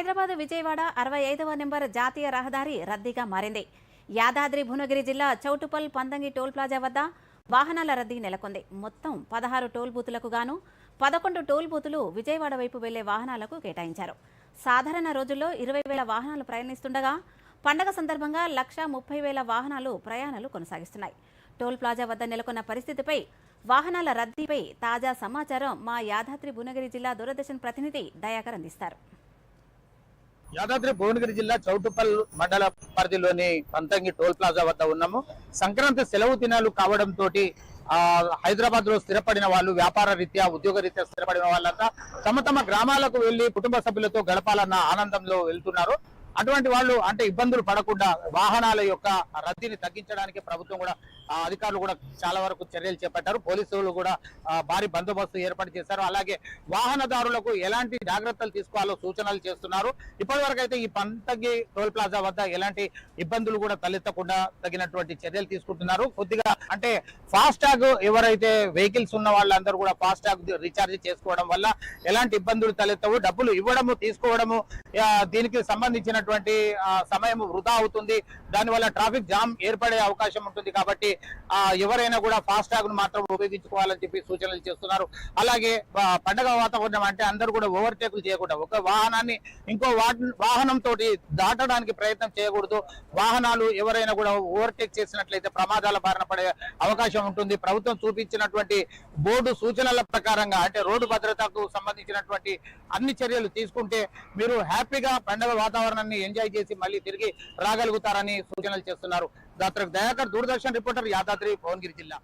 హైదరాబాద్ విజయవాడ అరవై ఐదవ నెంబర్ జాతీయ రహదారి రద్దీగా మారింది. యాదాద్రి భువనగిరి జిల్లా చౌటుపల్ పందంగి టోల్ ప్లాజా వద్ద వాహనాల రద్దీ నెలకొంది. మొత్తం పదహారు టోల్ బూతులకు గాను పదకొండు టోల్ బూతులు విజయవాడ వైపు వెళ్ళే వాహనాలకు కేటాయించారు. సాధారణ రోజుల్లో ఇరవై వేల వాహనాలు ప్రయాణిస్తుండగా పండగ సందర్భంగా లక్ష ముప్పై వేల వాహనాలు ప్రయాణాలు కొనసాగిస్తున్నాయి. టోల్ ప్లాజా వద్ద నెలకొన్న పరిస్థితిపై వాహనాల రద్దీపై తాజా సమాచారం మా యాదాద్రి భువనగిరి జిల్లా దూరదర్శన్ ప్రతినిధి దయాకర్ అందిస్తారు. యాదాద్రి భువనగిరి జిల్లా చౌటుపల్ మండల పరిధిలోని పంతంగి టోల్ ప్లాజా వద్ద ఉన్నాము. సంక్రాంతి సెలవు దినాలు కావడంతో హైదరాబాద్లో స్థిరపడిన వాళ్ళు వ్యాపార రీత్యా ఉద్యోగ రీత్యా స్థిరపడిన వాళ్ళంతా తమ తమ గ్రామాలకు వెళ్ళి కుటుంబ సభ్యులతో గడపాలన్న ఆనందంలో వెళ్తున్నారు. అటువంటి వాళ్ళు అంటే ఇబ్బందులు పడకుండా వాహనాల యొక్క రద్దీని తగ్గించడానికి ప్రభుత్వం కూడా అధికారులు కూడా చాలా వరకు చర్యలు చేపట్టారు. పోలీసులు కూడా భారీ బందోబస్తు ఏర్పాటు చేశారు. అలాగే వాహనదారులకు ఎలాంటి జాగ్రత్తలు తీసుకోవాలో సూచనలు చేస్తున్నారు. ఇప్పటి వరకు అయితే ఈ పంతగి టోల్ ప్లాజా వద్ద ఎలాంటి ఇబ్బందులు కూడా తలెత్తకుండా తగినటువంటి చర్యలు తీసుకుంటున్నారు. కొద్దిగా అంటే ఫాస్ట్ ట్యాగ్ ఎవరైతే వెహికల్స్ ఉన్న వాళ్ళందరూ కూడా ఫాస్ట్ ట్యాగ్ రీఛార్జ్ చేసుకోవడం వల్ల ఎలాంటి ఇబ్బందులు తలెత్తవు. డబ్బులు ఇవ్వడము తీసుకోవడము దీనికి సంబంధించిన ఉన్నటువంటి సమయం వృధా అవుతుంది. దానివల్ల ట్రాఫిక్ జామ్ ఏర్పడే అవకాశం ఉంటుంది కాబట్టి ఎవరైనా కూడా ఫాస్ట్ ట్యాగ్ను మాత్రం ఉపయోగించుకోవాలని చెప్పి సూచనలు చేస్తున్నారు. అలాగే పండగ వాతావరణం అంటే అందరూ కూడా ఓవర్టేకులు చేయకుండా ఒక వాహనాన్ని ఇంకో వాహ- వాహనం తోటి దాటడానికి ప్రయత్నం చేయకూడదు. వాహనాలు ఎవరైనా కూడా ఓవర్టేక్ చేసినట్లయితే ప్రమాదాల బారిన పడే అవకాశం ఉంటుంది. ప్రభుత్వం చూపించినటువంటి బోర్డు సూచనల ప్రకారంగా అంటే రోడ్డు భద్రతకు సంబంధించినటువంటి అన్ని చర్యలు తీసుకుంటే మీరు హ్యాపీగా పండగ వాతావరణాన్ని ఎంజాయ్ చేసి మళ్ళీ తిరిగి రాగలుగుతారని సూచనలు చేస్తున్నారు. డాక్టర్ దయాకర్ దూరదర్శన్ రిపోర్టర్ యాదాద్రి భువనగిరి జిల్లా.